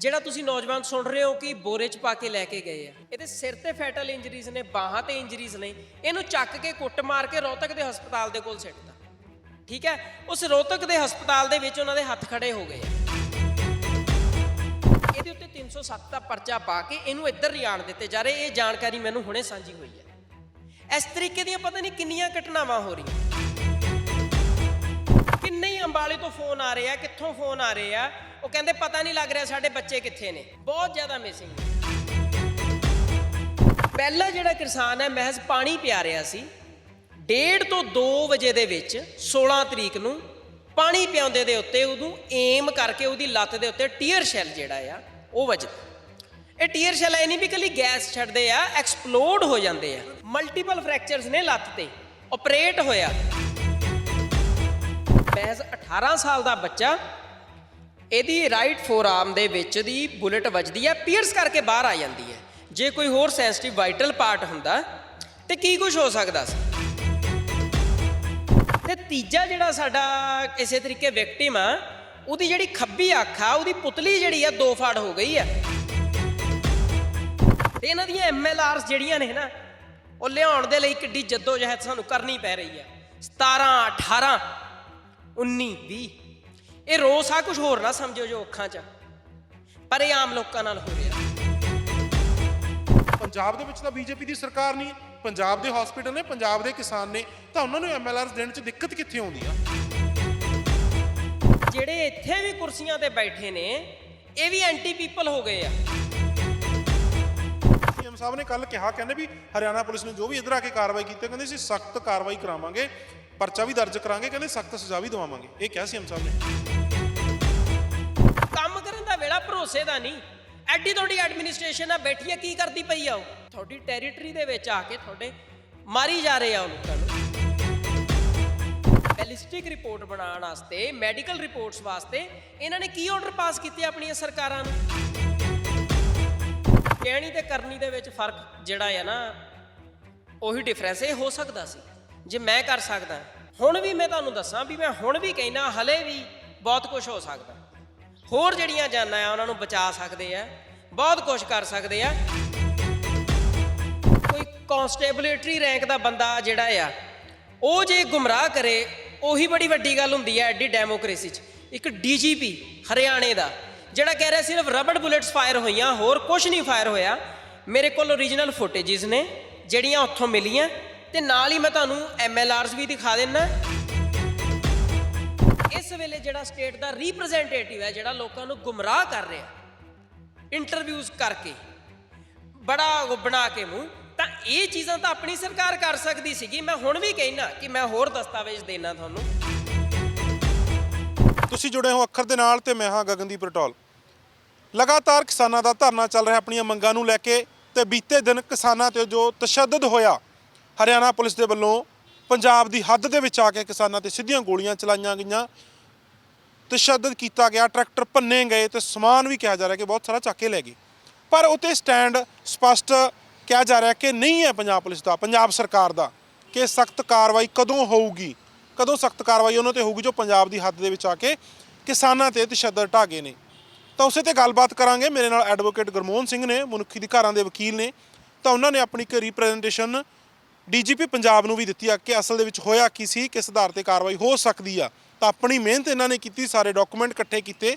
ਜਿਹੜਾ ਤੁਸੀਂ ਨੌਜਵਾਨ ਸੁਣ ਰਹੇ ਹੋ ਕਿ ਬੋਰੇ 'ਚ ਪਾ ਕੇ ਲੈ ਕੇ ਗਏ ਆ। ਇਹਦੇ ਸਿਰ ਤੇ ਫੈਟਲ ਇੰਜਰੀਜ਼ ਨੇ, ਬਾਹਾਂ ਤੇ ਇੰਜਰੀਜ਼ ਨੇ, ਇਹਨੂੰ ਚੱਕ ਕੇ ਕੁੱਟ ਮਾਰ ਕੇ ਰੋਹਤਕ ਦੇ ਹਸਪਤਾਲ ਦੇ ਕੋਲ ਸਿੱਟਤਾ। ਠੀਕ ਹੈ? ਉਸ ਰੋਹਤਕ ਦੇ ਹਸਪਤਾਲ ਦੇ ਵਿੱਚ ਉਹਨਾਂ ਦੇ ਹੱਥ ਖੜੇ ਹੋ ਗਏ ਇਹਦੇ ਉੱਤੇ 307 ਦਾ ਪਰਚਾ ਪਾ ਕੇ ਇਹਨੂੰ ਇੱਧਰ ਨਹੀਂ ਆਣ ਦਿੱਤੇ ਜਾ ਰਹੇ। ਇਹ ਜਾਣਕਾਰੀ ਮੈਨੂੰ ਹੁਣੇ ਸਾਂਝੀ ਹੋਈ ਹੈ। ਇਸ ਤਰੀਕੇ ਦੀਆਂ ਪਤਾ ਨਹੀਂ ਕਿੰਨੀਆਂ ਘਟਨਾਵਾਂ ਹੋ ਰਹੀਆਂ। ਕਿੰਨੇ ਹੀ ਅੰਬਾਲੇ ਤੋਂ ਫੋਨ ਆ ਰਹੇ ਆ, ਕਿੱਥੋਂ ਫੋਨ ਆ ਰਹੇ ਆ, ਉਹ ਕਹਿੰਦੇ ਪਤਾ ਨਹੀਂ ਲੱਗ ਰਿਹਾ ਸਾਡੇ ਬੱਚੇ ਕਿੱਥੇ ਨੇ। ਬਹੁਤ ਜ਼ਿਆਦਾ ਮਿਸਿੰਗ ਪਹਿਲਾ ਜਿਹੜਾ ਕਿਸਾਨ ਹੈ, ਮਹਿਜ਼ ਪਾਣੀ ਪਿਆ ਰਿਹਾ ਸੀ। ਡੇਢ ਤੋਂ 2 ਵਜੇ ਦੇ ਵਿੱਚ 16 ਤਰੀਕ ਨੂੰ ਪਾਣੀ ਪਿਆਉਂਦੇ ਦੇ ਉੱਤੇ ਉਹਨੂੰ ਏਮ ਕਰਕੇ ਉਹਦੀ ਲੱਤ ਦੇ ਉੱਤੇ ਟੀਅਰ ਸ਼ੈਲ ਜਿਹੜਾ ਆ, ਉਹ ਵੱਜਦਾ। ਇਹ ਟੀਅਰ ਸ਼ੈਲ ਐ ਨਹੀਂ ਵੀ ਕੱਲੀ ਗੈਸ ਛੱਡਦੇ ਆ ਐਕਸਪਲੋਡ ਹੋ ਜਾਂਦੇ ਆ। ਮਲਟੀਪਲ ਫ੍ਰੈਕਚਰਸ ਨੇ ਲੱਤ ਤੇ। ਆਪਰੇਟ ਹੋਇਆ। 18 ਸਾਲ ਦਾ ਬੱਚਾ, ਇਹਦੀ ਰਾਈਟ ਫੋਰਆਰਮ ਦੇ ਵਿੱਚ ਦੀ ਬੁਲਟ ਵੱਜਦੀ ਹੈ ਪੀਅਰਸ ਕਰਕੇ ਬਾਹਰ ਆ ਜਾਂਦੀ ਹੈ। ਜੇ ਕੋਈ ਹੋਰ ਸੈਂਸਿਟਿਵ ਵਾਈਟਲ ਪਾਰਟ ਹੁੰਦਾ, ਤੇ ਕੀ ਕੁਝ ਹੋ ਸਕਦਾ ਸੀ? ਤੇ ਤੀਜਾ ਜਿਹੜਾ ਸਾਡਾ ਇਸੇ ਤਰੀਕੇ ਵਿਕਟਿਮ ਆ, ਉਹਦੀ ਜਿਹੜੀ ਖੱਬੀ ਅੱਖ ਆ, ਉਹਦੀ ਪੁਤਲੀ ਜਿਹੜੀ ਆ, ਦੋ ਫਾੜ ਹੋ ਗਈ ਆ। ਤੇ ਇਹਨਾਂ ਦੀਆਂ ਐਮਐਲਆਰਸ ਜਿਹੜੀਆਂ ਨੇ ਨਾ, ਉਹ ਲਿਆਉਣ ਦੇ ਲਈ ਕਿੱਡੀ ਜਹਿਦ ਸਾਨੂੰ ਕਰਨੀ ਪੈ ਰਹੀ ਹੈ। 17 18 19 20 ਇਹ ਰੋਸ ਆ ਕੁਝ ਹੋਰ ਨਾ ਸਮਝੋ ਜੋ ਅੱਖਾਂ 'ਚ। ਪਰ ਇਹ ਆਮ ਲੋਕਾਂ ਨਾਲ ਹੋ ਰਿਹਾ। ਪੰਜਾਬ ਦੇ ਵਿੱਚ ਤਾਂ ਬੀਜੇਪੀ ਦੀ ਸਰਕਾਰ ਨਹੀਂ। ਪੰਜਾਬ ਦੇ ਹਸਪੀਟਲ ਨੇ ਪੰਜਾਬ ਦੇ ਕਿਸਾਨ ਨੇ। ਤਾਂ ਉਹਨਾਂ ਨੂੰ ਐਮਐਲਆਰਸ ਦੇਣ 'ਚ ਦਿੱਕਤ ਕਿੱਥੇ ਆਉਂਦੀ ਆ? ਜਿਹੜੇ ਇੱਥੇ ਵੀ ਕੁਰਸੀਆਂ ਤੇ ਬੈਠੇ ਨੇ ਇਹ ਵੀ ਐਂਟੀ ਪੀਪਲ ਹੋ ਗਏ ਆ। ਸੀਐਮ ਸਾਹਿਬ ਨੇ ਕੱਲ ਕਿਹਾ ਕਹਿੰਦੇ ਵੀ ਹਰਿਆਣਾ ਪੁਲਿਸ ਨੇ ਜੋ ਵੀ ਇਧਰ ਆ ਕੇ ਕਾਰਵਾਈ ਕੀਤੀ ਕਹਿੰਦੇ ਅਸੀਂ ਸਖਤ ਕਾਰਵਾਈ ਕਰਾਵਾਂਗੇ। ਪਰਚਾ ਵੀ ਦਰਜ ਕਰਾਂਗੇ, ਕਹਿੰਦੇ ਸਖਤ ਸਜ਼ਾ ਵੀ ਦਵਾਵਾਂਗੇ। ਇਹ ਕਿਹਾ ਸੀਐਮ ਸਾਹਿਬ ਨੇ। ਕੰਮ ਕਰਨ ਦਾ ਵੇਲਾ ਭਰੋਸੇ ਦਾ ਨਹੀਂ। ਐਡੀ ਤੁਹਾਡੀ ਐਡਮਿਨਿਸਟ੍ਰੇਸ਼ਨ ਆ ਬੈਠੀ ਆ, ਕੀ ਕਰਦੀ ਪਈ ਆ ਉਹ? ਤੁਹਾਡੀ ਟੈਰੀਟਰੀ ਦੇ ਵਿੱਚ ਆ ਕੇ ਤੁਹਾਡੇ ਮਾਰੀ ਜਾ ਰਹੇ ਆ ਉਹ ਲੋਕਾਂ ਨੂੰ। ਬੈਲਿਸਟਿਕ ਰਿਪੋਰਟ ਬਣਾਉਣ ਵਾਸਤੇ ਮੈਡੀਕਲ ਰਿਪੋਰਟਸ ਵਾਸਤੇ ਇਹਨਾਂ ਨੇ ਕੀ ਆਰਡਰ ਪਾਸ ਕੀਤੇ ਆਪਣੀਆਂ ਸਰਕਾਰਾਂ ਨੂੰ? ਕਹਿਣੀ ਤੇ ਕਰਨੀ ਦੇ ਵਿੱਚ ਫ਼ਰਕ ਜਿਹੜਾ ਆ ਨਾ, ਉਹੀ ਡਿਫਰੈਂਸ ਇਹ ਹੋ ਸਕਦਾ ਸੀ। ਜੇ ਮੈਂ ਕਰ ਸਕਦਾ, ਹੁਣ ਵੀ ਮੈਂ ਤੁਹਾਨੂੰ ਦੱਸਾਂ ਵੀ ਮੈਂ ਹੁਣ ਵੀ ਕਹਿਣਾ ਹਲੇ ਵੀ ਬਹੁਤ ਕੁਝ ਹੋ ਸਕਦਾ। ਹੋਰ ਜਿਹੜੀਆਂ ਜਾਨਾਂ ਆ, ਉਹਨਾਂ ਨੂੰ ਬਚਾ ਸਕਦੇ ਆ, ਬਹੁਤ ਕੁਝ ਕਰ ਸਕਦੇ ਆ। ਕੋਈ ਕਨਸਟੇਬਿਲਿਟੀ ਰੈਂਕ ਦਾ ਬੰਦਾ ਜਿਹੜਾ ਆ, ਉਹ ਜੇ ਗੁੰਮਰਾਹ ਕਰੇ, ਉਹੀ ਬੜੀ ਵੱਡੀ ਗੱਲ ਹੁੰਦੀ ਹੈ ਐਡੀ ਡੈਮੋਕ੍ਰੇਸੀ 'ਚ। ਇੱਕ ਡੀਜੀਪੀ ਹਰਿਆਣੇ ਦਾ, ਜਿਹੜਾ ਕਹਿ ਰਿਹਾ ਸਿਰਫ ਰਬੜ ਬੁਲੇਟਸ ਫਾਇਰ ਹੋਈਆਂ, ਹੋਰ ਕੁਝ ਨਹੀਂ ਫਾਇਰ ਹੋਇਆ। ਮੇਰੇ ਕੋਲ ਓਰੀਜਨਲ ਫੁਟੇजेस ਨੇ, ਜਿਹੜੀਆਂ ਉੱਥੋਂ ਮਿਲੀਆਂ। ਤੇ ਨਾਲ ਹੀ ਮੈਂ ਤੁਹਾਨੂੰ ਐਮਐਲਆਰਸ ਵੀ ਦਿਖਾ ਦਿੰਨਾ। ਇਸ ਵੇਲੇ ਜਿਹੜਾ ਸਟੇਟ ਦਾ ਰਿਪਰੈਜ਼ੈਂਟੇਟਿਵ ਹੈ, ਜਿਹੜਾ ਲੋਕਾਂ ਨੂੰ ਗੁੰਮਰਾਹ ਕਰ ਰਿਹਾ ਇੰਟਰਵਿਊਜ਼ ਕਰਕੇ, ਬੜਾ ਬਣਾ ਕੇ ਮੂੰਹ, ਤਾਂ ਇਹ ਚੀਜ਼ਾਂ ਤਾਂ ਆਪਣੀ ਸਰਕਾਰ ਕਰ ਸਕਦੀ ਸੀਗੀ। ਮੈਂ ਹੁਣ ਵੀ ਕਹਿਣਾ ਕਿ ਮੈਂ ਹੋਰ ਦਸਤਾਵੇਜ਼ ਦੇਣਾ ਤੁਹਾਨੂੰ। ਤੁਸੀਂ ਜੁੜੇ ਹੋ ਅੱਖਰ ਦੇ ਨਾਲ ਤੇ ਮੈਂ ਹਾਂ ਗਗਨਦੀਪ ਰਟੋਲ। ਲਗਾਤਾਰ ਕਿਸਾਨਾਂ ਦਾ ਧਰਨਾ ਚੱਲ ਰਿਹਾ, ਆਪਣੀਆਂ ਮੰਗਾਂ ਨੂੰ ਲੈ ਕੇ ਤੇ ਬੀਤੇ ਦਿਨ ਕਿਸਾਨਾਂ ਤੇ ਜੋ ਤਸ਼ੱਦਦ ਹੋਇਆ ਹਰਿਆਣਾ ਪੁਲਿਸ ਦੇ ਵੱਲੋਂ ਪੰਜਾਬ ਦੀ ਹੱਦ ਦੇ ਵਿੱਚ ਆ ਕੇ ਕਿਸਾਨਾਂ ਤੇ ਸਿੱਧੀਆਂ ਗੋਲੀਆਂ ਚਲਾਈਆਂ ਗਈਆਂ ਤਸ਼ੱਦਦ ਕੀਤਾ ਗਿਆ, ਟਰੈਕਟਰ ਭੰਨੇ ਗਏ ਤੇ ਸਮਾਨ ਵੀ ਕਿਹਾ ਜਾ ਰਿਹਾ ਕਿ ਬਹੁਤ ਸਾਰਾ ਚੱਕ ਕੇ ਲੈ ਗਏ। ਪਰ ਉਤੇ ਸਟੈਂਡ ਸਪਸ਼ਟ ਕਿਹਾ ਜਾ ਰਿਹਾ ਕਿ ਨਹੀਂ ਹੈ ਪੰਜਾਬ ਪੁਲਿਸ ਦਾ, ਪੰਜਾਬ ਸਰਕਾਰ ਦਾ ਕਿ ਸਖਤ ਕਾਰਵਾਈ ਕਦੋਂ ਹੋਊਗੀ, ਕਦੋਂ ਸਖਤ ਕਾਰਵਾਈ ਉਹਨਾਂ ਤੇ ਹੋਊਗੀ ਜੋ ਪੰਜਾਬ ਦੀ ਹੱਦ ਦੇ ਵਿੱਚ ਆ ਕੇ ਕਿਸਾਨਾਂ ਤੇ ਤਸ਼ੱਦਦ ਢਾਹ ਗਏ ਨੇ। ਤਾਂ ਉਸੇ ਤੇ ਗੱਲਬਾਤ ਕਰਾਂਗੇ। ਮੇਰੇ ਨਾਲ ਐਡਵੋਕੇਟ ਗੁਰਮੋਹਨ ਸਿੰਘ ਨੇ, ਮਨੁੱਖੀ ਅਧਿਕਾਰਾਂ ਦੇ ਵਕੀਲ ਨੇ। ਤਾਂ ਉਹਨਾਂ ਨੇ ਆਪਣੀ ਇੱਕ ਰਿਪਰੈਜ਼ੈਂਟੇਸ਼ਨ ਡੀਜੀਪੀ ਪੰਜਾਬ ਨੂੰ ਵੀ ਦਿੱਤੀ ਆ ਕਿ ਅਸਲ ਦੇ ਵਿੱਚ ਹੋਇਆ ਕੀ ਸੀ ਕਿਸ ਆਧਾਰ ਤੇ ਕਾਰਵਾਈ ਹੋ ਸਕਦੀ ਆ। ਤਾਂ ਆਪਣੀ ਮਿਹਨਤ ਇਹਨਾਂ ਨੇ ਕੀਤੀ ਸਾਰੇ ਡਾਕੂਮੈਂਟ ਇਕੱਠੇ ਕੀਤੇ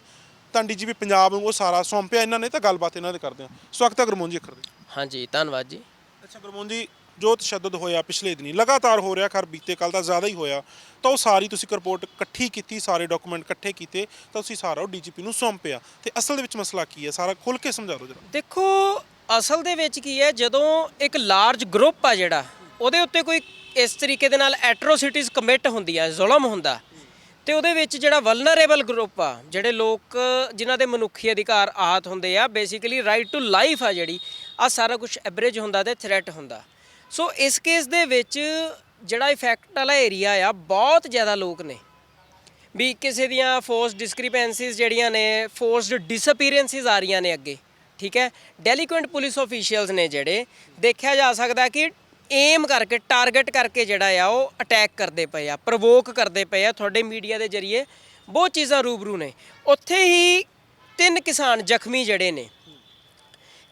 ਤਾਂ ਡੀਜੀਪੀ ਪੰਜਾਬ ਨੂੰ ਉਹ ਸਾਰਾ ਸੌਂਪਿਆ ਇਹਨਾਂ ਨੇ ਤਾਂ ਗੱਲਬਾਤ ਇਹਨਾਂ ਦੇ ਕਰਦੇ ਆ। ਸਵਾਗਤ ਹੈ ਗੁਰਮੋਹਨ ਜੀ ਅੱਖਰ ਦੇ। ਹਾਂਜੀ ਧੰਨਵਾਦ ਜੀ। ਅੱਛਾ ਗੁਰਮੋਹਨ ਜੀ ਜੋ ਤਸ਼ੱਦਦ ਹੋਇਆ ਪਿਛਲੇ ਦਿਨੀ ਲਗਾਤਾਰ ਹੋ ਰਿਹਾ ਖਰ ਬੀਤੇ ਕੱਲ ਤਾਂ ਜ਼ਿਆਦਾ ਹੀ ਹੋਇਆ। ਤਾਂ ਉਹ ਸਾਰੀ ਤੁਸੀਂ ਰਿਪੋਰਟ ਇਕੱਠੀ ਕੀਤੀ ਸਾਰੇ ਡਾਕੂਮੈਂਟ ਇਕੱਠੇ ਕੀਤੇ ਤਾਂ ਤੁਸੀਂ ਸਾਰਾ ਉਹ ਡੀਜੀਪੀ ਨੂੰ ਸੌਂਪਿਆ ਤੇ ਅਸਲ ਦੇ ਵਿੱਚ ਮਸਲਾ ਕੀ ਹੈ? ਸਾਰਾ ਖੁੱਲ ਕੇ ਸਮਝਾ ਦਿਓ ਜਰਾ। ਦੇਖੋ ਅਸਲ ਦੇ ਵਿੱਚ ਕੀ ਹੈ ਜਦੋਂ ਇੱਕ ਲਾਰਜ ਗਰੁੱਪ ਆ ਜਿਹੜਾ ਉਹਦੇ ਉੱਤੇ ਕੋਈ ਇਸ ਤਰੀਕੇ ਦੇ ਨਾਲ ਐਟਰੋਸਿਟੀਜ਼ ਕਮਿਟ ਹੁੰਦੀਆਂ, ਜ਼ੁਲਮ ਹੁੰਦਾ। ਤੇ ਉਹਦੇ ਵਿੱਚ ਜਿਹੜਾ ਵਲਨਰੇਬਲ ਗਰੁੱਪ ਆ, ਜਿਹੜੇ ਲੋਕ, ਜਿਨ੍ਹਾਂ ਦੇ ਮਨੁੱਖੀ ਅਧਿਕਾਰ ਆਹਤ ਹੁੰਦੇ ਆ ਬੇਸਿਕਲੀ ਰਾਈਟ ਟੂ ਲਾਈਫ ਆ ਜਿਹੜੀ ਆ ਸਾਰਾ ਕੁਝ ਐਵਰੇਜ ਹੁੰਦਾ ਤੇ ਥ੍ਰੈਟ ਹੁੰਦਾ। ਸੋ ਇਸ ਕੇਸ ਦੇ ਵਿੱਚ ਜਿਹੜਾ ਇਫੈਕਟ ਵਾਲਾ ਏਰੀਆ ਆ, ਬਹੁਤ ਜ਼ਿਆਦਾ ਲੋਕ ਨੇ। ਵੀ ਕਿਸੇ ਦੀਆਂ ਫੋਰਸ ਡਿਸਕ੍ਰਿਪੈਂਸੀਜ਼ ਜਿਹੜੀਆਂ ਨੇ ਫੋਰਸਡ ਡਿਸਅਪੀਅਰੈਂਸਿਸ ਆ ਰਹੀਆਂ ਨੇ ਅੱਗੇ, ਠੀਕ ਹੈ? ਡੈਲੀਕੁਐਂਟ ਪੁਲਿਸ ਆਫੀਸ਼ੀਅਲਸ ਨੇ ਜਿਹੜੇ, ਦੇਖਿਆ ਜਾ ਸਕਦਾ ਕਿ ਏਮ ਕਰਕੇ ਟਾਰਗੇਟ ਕਰਕੇ ਜਿਹੜਾ ਆ, ਉਹ ਅਟੈਕ ਕਰਦੇ ਪਏ ਆ ਪ੍ਰੋਵੋਕ ਕਰਦੇ ਪਏ ਆ ਤੁਹਾਡੇ ਮੀਡੀਆ ਦੇ ਜ਼ਰੀਏ। ਬਹੁਤ ਚੀਜ਼ਾਂ ਰੂਬਰੂ ਨੇ। ਉੱਥੇ ਹੀ ਤਿੰਨ ਕਿਸਾਨ ਜ਼ਖਮੀ ਜਿਹੜੇ ਨੇ।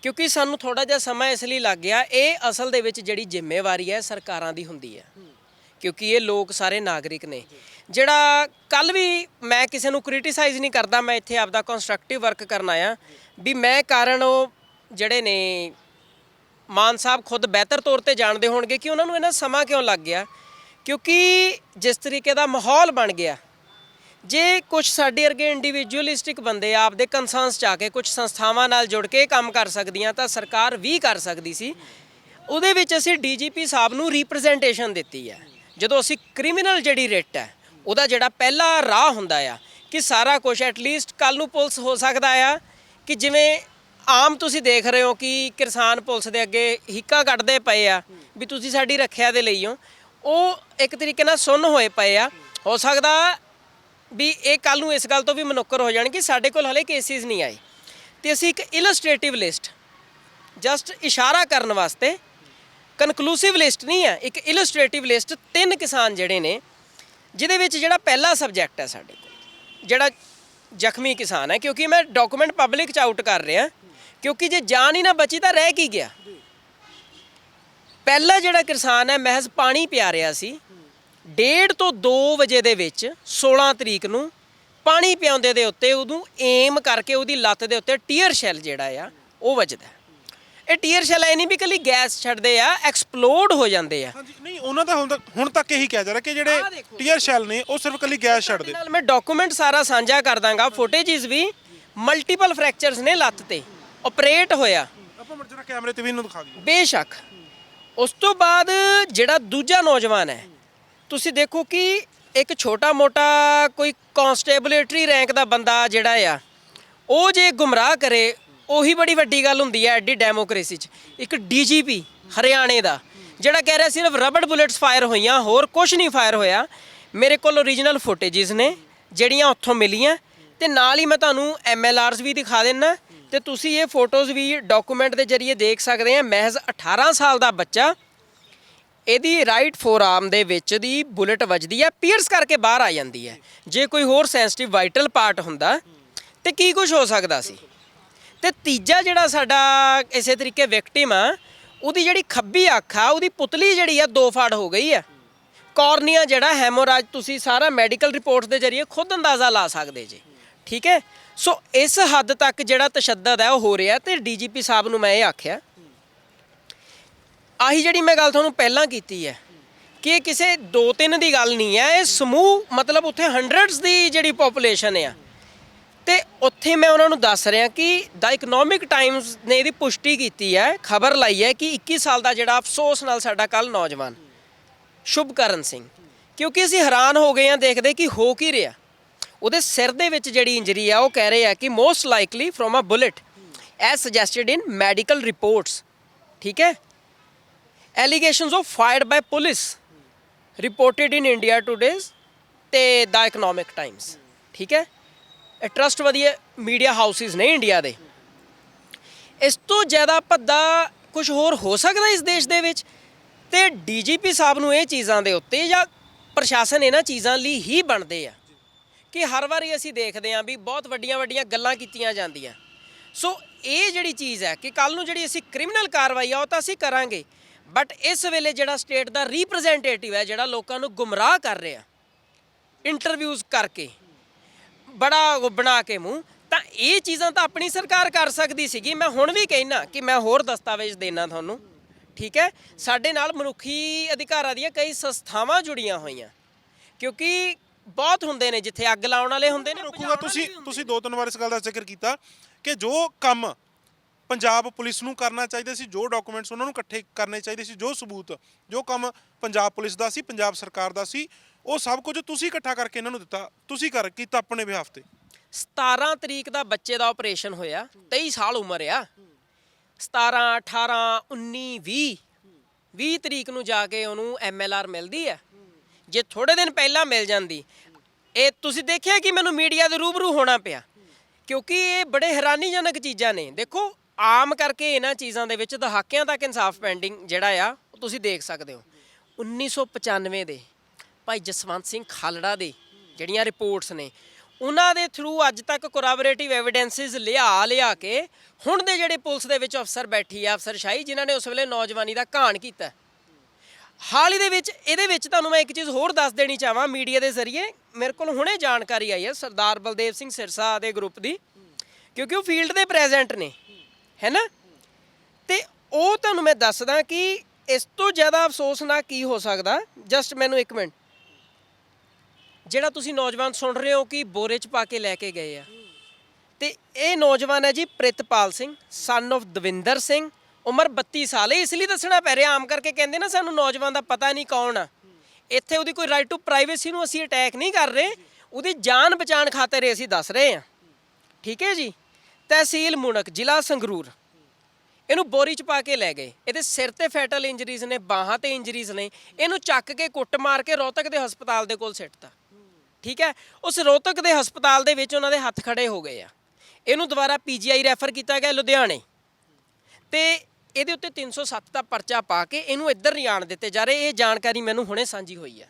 ਕਿਉਂਕਿ ਸਾਨੂੰ ਥੋੜਾ ਜਿਹਾ ਸਮਾਂ ਇਸ ਲਈ ਲੱਗ ਗਿਆ, ਇਹ ਅਸਲ ਦੇ ਵਿੱਚ ਜਿਹੜੀ ਜ਼ਿੰਮੇਵਾਰੀ ਹੈ, ਸਰਕਾਰਾਂ ਦੀ ਹੁੰਦੀ ਹੈ। ਕਿਉਂਕਿ ਇਹ ਲੋਕ ਸਾਰੇ ਨਾਗਰਿਕ ਨੇ। ਜਿਹੜਾ ਕੱਲ ਵੀ ਮੈਂ ਕਿਸੇ ਨੂੰ ਕ੍ਰਿਟਿਸਾਈਜ਼ ਨਹੀਂ ਕਰਦਾ, ਮੈਂ ਇੱਥੇ ਆਪਦਾ ਕੰਸਟਰਕਟਿਵ ਵਰਕ ਕਰਨ ਆਇਆ, ਵੀ ਮੈਂ ਕਾਰਨ ਉਹ ਜਿਹੜੇ ਨੇ ਮਾਨ ਸਾਹਿਬ ਖੁਦ ਬਿਹਤਰ ਤੌਰ ਤੇ ਜਾਣਦੇ ਹੋਣਗੇ ਕਿ ਉਹਨਾਂ ਨੂੰ ਇਹਨਾਂ ਸਮਾਂ ਕਿਉਂ ਲੱਗ ਗਿਆ? ਕਿਉਂਕਿ ਜਿਸ ਤਰੀਕੇ ਦਾ ਮਾਹੌਲ ਬਣ ਗਿਆ, ਜੇ ਕੁਝ ਸਾਡੇ ਵਰਗੇ ਇੰਡੀਵਿਜੂਅਲਿਸਟਿਕ ਬੰਦੇ ਆਪਦੇ ਕੰਸਰਨਸ ਚ ਆ ਕੇ ਕੁਝ ਸੰਸਥਾਵਾਂ ਨਾਲ ਜੁੜ ਕੇ ਕੰਮ ਕਰ ਸਕਦੀਆਂ, ਤਾਂ ਸਰਕਾਰ ਵੀ ਕਰ ਸਕਦੀ ਸੀ। ਉਹਦੇ ਵਿੱਚ ਅਸੀਂ ਡੀਜੀਪੀ ਸਾਹਿਬ ਨੂੰ ਰਿਪਰੈਜ਼ੈਂਟੇਸ਼ਨ ਦਿੱਤੀ ਹੈ। ਜਦੋਂ ਅਸੀਂ ਕ੍ਰਿਮੀਨਲ ਜਿਹੜੀ ਰਿਟ ਹੈ, ਉਹਦਾ ਜਿਹੜਾ ਪਹਿਲਾ ਰਾਹ ਹੁੰਦਾ ਆ ਕਿ ਸਾਰਾ ਕੁਝ ਐਟਲੀਸਟ ਕੱਲ ਨੂੰ ਪੁਲਿਸ ਹੋ ਸਕਦਾ ਆ ਕਿ ਜਿਵੇਂ ਆਮ ਤੁਸੀਂ ਦੇਖ ਰਹੇ ਹੋ ਕਿ ਕਿਸਾਨ ਪੁਲਿਸ ਦੇ ਅੱਗੇ ਹਿੱਕਾ ਕੱਢਦੇ ਪਏ ਆ ਵੀ ਤੁਸੀਂ ਸਾਡੀ ਰੱਖਿਆ ਦੇ ਲਈ ਹੋ। ਉਹ ਇੱਕ ਤਰੀਕੇ ਨਾਲ ਸੁੰਨ ਹੋਏ ਪਏ ਆ। ਹੋ ਸਕਦਾ ਵੀ ਇਹ ਕੱਲ ਨੂੰ ਇਸ ਗੱਲ ਤੋਂ ਵੀ ਮਨੁੱਖਰ ਹੋ ਜਾਣ ਕਿ ਸਾਡੇ ਕੋਲ ਹਲੇ ਕੇਸਿਸ ਨਹੀਂ ਆਏ। ਤੇ ਅਸੀਂ ਇੱਕ ਇਲਸਟ੍ਰੇਟਿਵ ਲਿਸਟ ਜਸਟ ਇਸ਼ਾਰਾ ਕਰਨ ਵਾਸਤੇ ਕਨਕਲੂਸਿਵ ਲਿਸਟ ਨਹੀਂ ਹੈ ਇੱਕ ਇਲਸਟ੍ਰੇਟਿਵ ਲਿਸਟ ਤਿੰਨ ਕਿਸਾਨ ਜਿਹੜੇ ਨੇ, ਜਿਹਦੇ ਵਿੱਚ ਜਿਹੜਾ ਪਹਿਲਾ ਸਬਜੈਕਟ ਹੈ ਸਾਡੇ ਕੋਲ, ਜਿਹੜਾ ਜ਼ਖਮੀ ਕਿਸਾਨ ਹੈ, ਕਿਉਂਕਿ ਮੈਂ ਡਾਕੂਮੈਂਟ ਪਬਲਿਕ ਚ ਆਊਟ ਕਰ ਰਿਹਾ। ਕਿਉਂਕਿ ਜੇ ਜਾਨ ਹੀ ਨਾ ਬਚੀ ਤਾਂ ਰਹਿ ਕੀ ਗਿਆ? ਪਹਿਲਾ ਜਿਹੜਾ ਕਿਸਾਨ ਹੈ ਮਹਿਜ਼ ਪਾਣੀ ਪਿਆ ਰਿਹਾ ਸੀ। ਡੇਢ ਤੋਂ 2 ਵਜੇ ਦੇ ਵਿੱਚ 16 ਤਰੀਕ ਨੂੰ ਪਾਣੀ ਪਿਆਉਂਦੇ ਦੇ ਉੱਤੇ ਉਹਨੂੰ ਏਮ ਕਰਕੇ ਉਹਦੀ ਲੱਤ ਦੇ ਉੱਤੇ ਟੀਅਰ ਸ਼ੈਲ ਜਿਹੜਾ ਆ ਉਹ ਵੱਜਦਾ। ਇਹ ਟੀਅਰ ਸ਼ੈਲ ਐ ਨਹੀਂ ਵੀ ਕੱਲੀ ਗੈਸ ਛੱਡਦੇ ਆ ਐਕਸਪਲੋਡ ਹੋ ਜਾਂਦੇ ਆ। ਹਾਂਜੀ ਨਹੀਂ ਉਹਨਾਂ ਦਾ ਹੁਣ ਤੱਕ ਹੁਣ ਤੱਕ ਇਹੀ ਕਿਹਾ ਜਾ ਰਿਹਾ ਕਿ ਜਿਹੜੇ। ਟੀਅਰ ਸ਼ੈਲ ਨੇ ਉਹ ਸਿਰਫ ਕੱਲੀ ਗੈਸ ਛੱਡਦੇ। ਨਾਲ ਮੈਂ ਡਾਕੂਮੈਂਟ ਸਾਰਾ ਸਾਂਝਾ ਕਰ ਦਾਂਗਾ ਫੁਟੇਜਸ ਵੀ ਮਲਟੀਪਲ ਫ੍ਰੈਕਚਰਸ ਨੇ ਲੱਤ ਤੇ। ਆਪਰੇਟ ਹੋਇਆ। ਆਪਾਂ ਜਰਾ ਕੈਮਰੇ ਤੇ ਵੀ ਇਹਨੂੰ ਦਿਖਾ ਦਈਏ ਬੇਸ਼ੱਕ। ਉਸ ਤੋਂ ਬਾਅਦ ਜਿਹੜਾ ਦੂਜਾ ਨੌਜਵਾਨ ਹੈ ਤੁਸੀਂ ਦੇਖੋ ਕਿ ਇੱਕ ਛੋਟਾ ਮੋਟਾ ਕੋਈ ਕਨਸਟੇਬਲੇਟਰੀ ਰੈਂਕ ਦਾ ਬੰਦਾ ਜਿਹੜਾ ਆ ਉਹ ਜੇ ਗੁੰਮਰਾਹ ਕਰੇ ਉਹੀ ਬੜੀ ਵੱਡੀ ਗੱਲ ਹੁੰਦੀ ਹੈ ਐਡੀ ਡੈਮੋਕ੍ਰੇਸੀ 'ਚ। ਇੱਕ ਡੀਜੀਪੀ ਹਰਿਆਣੇ ਦਾ ਜਿਹੜਾ ਕਹਿ ਰਿਹਾ ਸਿਰਫ ਰਬੜ ਬੁਲੇਟਸ ਫਾਇਰ ਹੋਈਆਂ ਹੋਰ ਕੁਝ ਨਹੀਂ ਫਾਇਰ ਹੋਇਆ। ਮੇਰੇ ਕੋਲ ਓਰੀਜਨਲ ਫੁਟੇजेस ਨੇ ਜਿਹੜੀਆਂ ਉੱਥੋਂ ਮਿਲੀਆਂ। ਤੇ ਨਾਲ ਹੀ ਮੈਂ ਤੁਹਾਨੂੰ ਐਮਐਲਆਰਸ ਵੀ ਦਿਖਾ ਦੇਣਾ ਤੇ ਤੁਸੀਂ ਇਹ ਫੋਟੋਜ਼ ਵੀ ਡਾਕੂਮੈਂਟ ਦੇ ਜ਼ਰੀਏ ਦੇਖ ਸਕਦੇ ਆ। ਮਹਿਜ਼ 18 ਸਾਲ ਦਾ ਬੱਚਾ, ਇਹਦੀ ਰਾਈਟ ਫੋਰਆਰਮ ਦੇ ਵਿੱਚ ਦੀ ਬੁਲਟ ਵੱਜਦੀ ਹੈ ਪੀਅਰਸ ਕਰਕੇ ਬਾਹਰ ਆ ਜਾਂਦੀ ਹੈ ਜੇ ਕੋਈ ਹੋਰ ਸੈਂਸਿਟਿਵ ਵਾਈਟਲ ਪਾਰਟ ਹੁੰਦਾ, ਤੇ ਕੀ ਕੁਝ ਹੋ ਸਕਦਾ ਸੀ? ਤੇ ਤੀਜਾ ਜਿਹੜਾ ਸਾਡਾ ਇਸੇ ਤਰੀਕੇ ਵਿਕਟਿਮ ਆ, ਉਹਦੀ ਜਿਹੜੀ ਖੱਬੀ ਅੱਖ ਆ, ਉਹਦੀ ਪੁਤਲੀ ਜਿਹੜੀ ਆ, ਦੋ ਫਾੜ ਹੋ ਗਈ ਆ। ਕਾਰਨੀਆ ਜਿਹੜਾ ਹੈਮੋਰਾਜ ਤੁਸੀਂ ਸਾਰਾ ਮੈਡੀਕਲ ਰਿਪੋਰਟਸ ਦੇ ਜ਼ਰੀਏ ਖੁਦ ਅੰਦਾਜ਼ਾ ਲਾ ਸਕਦੇ ਜੀ। ਠੀਕ ਹੈ? ਸੋ ਇਸ ਹੱਦ ਤੱਕ ਜਿਹੜਾ ਤਸ਼ੱਦਦ ਹੈ ਉਹ ਹੋ ਰਿਹਾ ਤੇ ਡੀਜੀਪੀ ਸਾਹਿਬ ਨੂੰ ਮੈਂ ਇਹ ਆਖਿਆ। ਆਹੀ ਜਿਹੜੀ ਮੈਂ ਗੱਲ ਤੁਹਾਨੂੰ ਪਹਿਲਾਂ ਕੀਤੀ ਹੈ ਕਿ ਇਹ ਕਿਸੇ ਦੋ ਤਿੰਨ ਦੀ ਗੱਲ ਨਹੀਂ ਹੈ, ਇਹ ਸਮੂਹ ਮਤਲਬ ਉੱਥੇ ਹੰਡਰਡਸ ਦੀ ਜਿਹੜੀ ਪੋਪੂਲੇਸ਼ਨ ਆ। ਤੇ ਉੱਥੇ ਮੈਂ ਉਹਨਾਂ ਨੂੰ ਦੱਸ ਰਿਹਾ ਕਿ ਦਾ ਇਕਨੋਮਿਕ ਟਾਈਮਸ ਨੇ ਇਹਦੀ ਪੁਸ਼ਟੀ ਕੀਤੀ ਹੈ, ਖਬਰ ਲਾਈ ਹੈ ਕਿ 21 ਸਾਲ ਦਾ ਜਿਹੜਾ ਅਫਸੋਸ ਨਾਲ ਸਾਡਾ ਕੱਲ ਨੌਜਵਾਨ, ਸ਼ੁਭਕਰਨ ਸਿੰਘ, ਕਿਉਂਕਿ ਅਸੀਂ ਹੈਰਾਨ ਹੋ ਗਏ ਹਾਂ ਦੇਖਦੇ ਕਿ ਹੋ ਕੀ ਰਿਹਾ। ਉਹਦੇ ਸਿਰ ਦੇ ਵਿੱਚ ਜਿਹੜੀ ਇੰਜਰੀ ਆ, ਉਹ ਕਹਿ ਰਹੇ ਆ ਕਿ most likely from a bullet as suggested in medical reports ਠੀਕ ਹੈ? Allegations of fired by police reported in India Today's ਤੇ ਦਾ ਇਕਨੋਮਿਕ ਟਾਈਮਸ ਠੀਕ ਹੈ? ਇਹ ਟਰਸਟ ਵਧੀਆ ਮੀਡੀਆ ਹਾਊਸਿਸ ਨੇ ਇੰਡੀਆ ਦੇ। ਇਸ ਤੋਂ ਜ਼ਿਆਦਾ ਭੱਦਾ ਕੁਝ ਹੋਰ ਹੋ ਸਕਦਾ ਇਸ ਦੇਸ਼ ਦੇ ਵਿੱਚ? ਤੇ ਡੀਜੀਪੀ ਸਾਹਿਬ ਨੂੰ ਇਹ ਚੀਜ਼ਾਂ ਦੇ ਉੱਤੇ ਜਾਂ ਪ੍ਰਸ਼ਾਸਨ ਇਹਨਾਂ ਚੀਜ਼ਾਂ ਲਈ ਹੀ ਬਣਦੇ ਆ। ਕਿ ਹਰ ਵਾਰੀ ਅਸੀਂ ਦੇਖਦੇ ਹਾਂ ਵੀ ਬਹੁਤ ਵੱਡੀਆਂ ਵੱਡੀਆਂ ਗੱਲਾਂ ਕੀਤੀਆਂ ਜਾਂਦੀਆਂ। ਸੋ ਇਹ ਜਿਹੜੀ ਚੀਜ਼ ਹੈ ਕਿ ਕੱਲ ਨੂੰ ਜਿਹੜੀ ਅਸੀਂ ਕ੍ਰਿਮੀਨਲ ਕਾਰਵਾਈ ਆ, ਉਹ ਤਾਂ ਅਸੀਂ ਕਰਾਂਗੇ। ਬਟ ਇਸ ਵੇਲੇ ਜਿਹੜਾ ਸਟੇਟ ਦਾ ਰਿਪਰੈਜ਼ੈਂਟੇਟਿਵ ਹੈ, ਜਿਹੜਾ ਲੋਕਾਂ ਨੂੰ ਗੁੰਮਰਾਹ ਕਰ ਰਿਹਾ ਇੰਟਰਵਿਊਜ਼ ਕਰਕੇ, ਬੜਾ ਬਣਾ ਕੇ ਮੂੰਹ, ਤਾਂ ਇਹ ਚੀਜ਼ਾਂ ਤਾਂ ਆਪਣੀ ਸਰਕਾਰ ਕਰ ਸਕਦੀ ਸੀਗੀ। ਮੈਂ ਹੁਣ ਵੀ ਕਹਿਣਾ ਕਿ ਮੈਂ ਹੋਰ ਦਸਤਾਵੇਜ਼ ਦੇਣਾ ਤੁਹਾਨੂੰ, ਠੀਕ ਹੈ? ਸਾਡੇ ਨਾਲ ਮਨੁੱਖੀ ਅਧਿਕਾਰਾਂ ਦੀਆਂ ਕਈ ਸੰਸਥਾਵਾਂ ਜੁੜੀਆਂ ਹੋਈਆਂ, ਕਿਉਂਕਿ ਬਹੁਤ ਹੁੰਦੇ ਨੇ ਜਿੱਥੇ ਅੱਗ ਲਾਉਣ ਵਾਲੇ ਹੁੰਦੇ ਨੇ ਰੋਕੂਗਾ ਤੁਸੀਂ ਤੁਸੀਂ ਦੋ ਤਿੰਨ ਵਾਰ ਇਸ ਗੱਲ ਦਾ ਜ਼ਿਕਰ ਕੀਤਾ ਕਿ ਜੋ ਕੰਮ ਪੰਜਾਬ ਪੁਲਿਸ ਨੂੰ ਕਰਨਾ ਚਾਹੀਦਾ ਸੀ ਜੋ ਡਾਕੂਮੈਂਟਸ ਉਹਨਾਂ ਨੂੰ ਇਕੱਠੇ ਕਰਨੇ ਚਾਹੀਦੇ ਸੀ ਜੋ ਸਬੂਤ ਜੋ ਕੰਮ ਪੰਜਾਬ ਪੁਲਿਸ ਦਾ ਸੀ ਪੰਜਾਬ ਸਰਕਾਰ ਦਾ ਸੀ ਉਹ ਸਭ ਕੁਝ ਤੁਸੀਂ ਇਕੱਠਾ ਕਰਕੇ ਇਹਨਾਂ ਨੂੰ ਦਿੱਤਾ ਤੁਸੀਂ ਕਰ ਕੀਤਾ ਆਪਣੇ ਬਿਹਾਫ ਤੇ। 17 ਤਰੀਕ ਦਾ ਬੱਚੇ ਦਾ ਆਪਰੇਸ਼ਨ ਹੋਇਆ 23 ਸਾਲ ਉਮਰ ਆ। 17 18 19 20 20 ਤਰੀਕ ਨੂੰ ਜਾ ਕੇ ਉਹਨੂੰ ਐਮਐਲਆਰ ਮਿਲਦੀ ਹੈ ਜੇ ਥੋੜੇ ਦਿਨ ਪਹਿਲਾਂ ਮਿਲ ਜਾਂਦੀ, ਇਹ ਤੁਸੀਂ ਦੇਖਿਆ ਕਿ ਮੈਨੂੰ ਮੀਡੀਆ ਦੇ ਰੂਬਰੂ ਹੋਣਾ ਪਿਆ, ਕਿਉਂਕਿ ਇਹ ਬੜੇ ਹੈਰਾਨੀਜਨਕ ਚੀਜ਼ਾਂ ਨੇ। ਦੇਖੋ, ਆਮ ਕਰਕੇ ਇਹਨਾਂ ਚੀਜ਼ਾਂ ਦੇ ਵਿੱਚ ਦਹਾਕਿਆਂ ਤੱਕ ਇਨਸਾਫ ਪੈਂਡਿੰਗ ਜਿਹੜਾ ਆ, ਉਹ ਤੁਸੀਂ ਦੇਖ ਸਕਦੇ ਹੋ। 1995 ਦੇ ਭਾਈ ਜਸਵੰਤ ਸਿੰਘ ਖਾਲੜਾ ਦੇ ਜਿਹੜੀਆਂ ਰਿਪੋਰਟਸ ਨੇ, ਉਹਨਾਂ ਦੇ ਥਰੂ ਅੱਜ ਤੱਕ ਕੋਰਾਬੋਰੇਟਿਵ ਐਵੀਡੈਂਸਿਸ ਲਿਆ ਲਿਆ ਕੇ ਹੁਣ ਦੇ ਜਿਹੜੇ ਪੁਲਿਸ ਦੇ ਵਿੱਚ ਅਫਸਰ ਬੈਠੀ ਆ ਅਫਸਰਸ਼ਾਹੀ ਜਿਨ੍ਹਾਂ ਨੇ ਉਸ ਵੇਲੇ ਨੌਜਵਾਨੀ ਦਾ ਘਾਣ ਕੀਤਾ। ਹਾਲ ਹੀ ਦੇ ਵਿੱਚ, ਇਹਦੇ ਵਿੱਚ ਤੁਹਾਨੂੰ ਮੈਂ ਇੱਕ ਚੀਜ਼ ਹੋਰ ਦੱਸ ਦੇਣੀ ਚਾਹਾਂ ਮੀਡੀਆ ਦੇ ਜ਼ਰੀਏ। ਮੇਰੇ ਕੋਲ ਹੁਣੇ ਜਾਣਕਾਰੀ ਆਈ ਹੈ ਸਰਦਾਰ ਬਲਦੇਵ ਸਿੰਘ ਸਿਰਸਾ ਦੇ ਗਰੁੱਪ ਦੀ, ਕਿਉਂਕਿ ਉਹ ਫੀਲਡ ਦੇ ਪ੍ਰੈਜ਼ੈਂਟ ਨੇ ਹੈਨਾ ਤੇ ਉਹ ਤੁਹਾਨੂੰ ਮੈਂ ਦੱਸਦਾ ਕਿ ਇਸ ਤੋਂ ਜ਼ਿਆਦਾ ਅਫਸੋਸ ਨਾ ਕੀ ਹੋ ਸਕਦਾ? ਜਸਟ ਮੈਨੂੰ ਇੱਕ ਮਿੰਟ। ਜਿਹੜਾ ਤੁਸੀਂ ਨੌਜਵਾਨ ਸੁਣ ਰਹੇ ਹੋ ਕਿ ਬੋਰੇ 'ਚ ਪਾ ਕੇ ਲੈ ਕੇ ਗਏ ਆ। ਤੇ ਇਹ ਨੌਜਵਾਨ ਹੈ ਜੀ ਪ੍ਰਿਤਪਾਲ ਸਿੰਘ ਸਨ of ਦਵਿੰਦਰ ਸਿੰਘ ਉਮਰ 32 ਸਾਲ ਹੈ, ਇਸ ਲਈ ਦੱਸਣਾ ਪੈ ਰਿਹਾ, ਆਮ ਕਰਕੇ ਕਹਿੰਦੇ ਨਾ ਸਾਨੂੰ ਨੌਜਵਾਨ ਦਾ ਪਤਾ ਨਹੀਂ ਕੌਣ ਆ। ਇੱਥੇ ਉਹਦੀ ਕੋਈ ਰਾਈਟ ਟੂ ਪ੍ਰਾਈਵੇਸੀ ਨੂੰ ਅਸੀਂ ਅਟੈਕ ਨਹੀਂ ਕਰ ਰਹੇ, ਉਹਦੀ ਜਾਨ ਬਚਾਉਣ ਖਾਤਰ ਅਸੀਂ ਦੱਸ ਰਹੇ ਹਾਂ। ਠੀਕ ਹੈ ਜੀ? ਤਹਿਸੀਲ ਮੁਣਕ ਜ਼ਿਲ੍ਹਾ ਸੰਗਰੂਰ। ਇਹਨੂੰ ਬੋਰੀ ਚ ਪਾ ਕੇ ਲੈ ਗਏ। ਇਹਦੇ ਸਿਰ ਤੇ ਫੈਟਲ ਇੰਜਰੀਜ਼ ਨੇ, ਬਾਹਾਂ ਤੇ ਇੰਜਰੀਜ਼ ਨੇ। ਇਹਨੂੰ ਚੱਕ ਕੇ ਕੁੱਟ ਮਾਰ ਕੇ ਰੋਹਤਕ ਦੇ ਹਸਪਤਾਲ ਦੇ ਕੋਲ ਸਿੱਟਤਾ। ਠੀਕ ਹੈ? ਉਸ ਰੋਹਤਕ ਦੇ ਹਸਪਤਾਲ ਦੇ ਵਿੱਚ ਉਹਨਾਂ ਦੇ ਹੱਥ ਖੜੇ ਹੋ ਗਏ ਆ। ਇਹਨੂੰ ਦੁਬਾਰਾ ਪੀਜੀਆਈ ਰੈਫਰ ਕੀਤਾ ਗਿਆ ਲੁਧਿਆਣੇ। ਤੇ ਇਹਦੇ ਉੱਤੇ 307 ਦਾ ਪਰਚਾ ਪਾ ਕੇ ਇਹਨੂੰ ਇੱਧਰ ਨਹੀਂ ਆਣ ਦਿੱਤੇ ਜਾ ਰਹੇ। ਇਹ ਜਾਣਕਾਰੀ ਮੈਨੂੰ ਹੁਣੇ ਸਾਂਝੀ ਹੋਈ ਹੈ।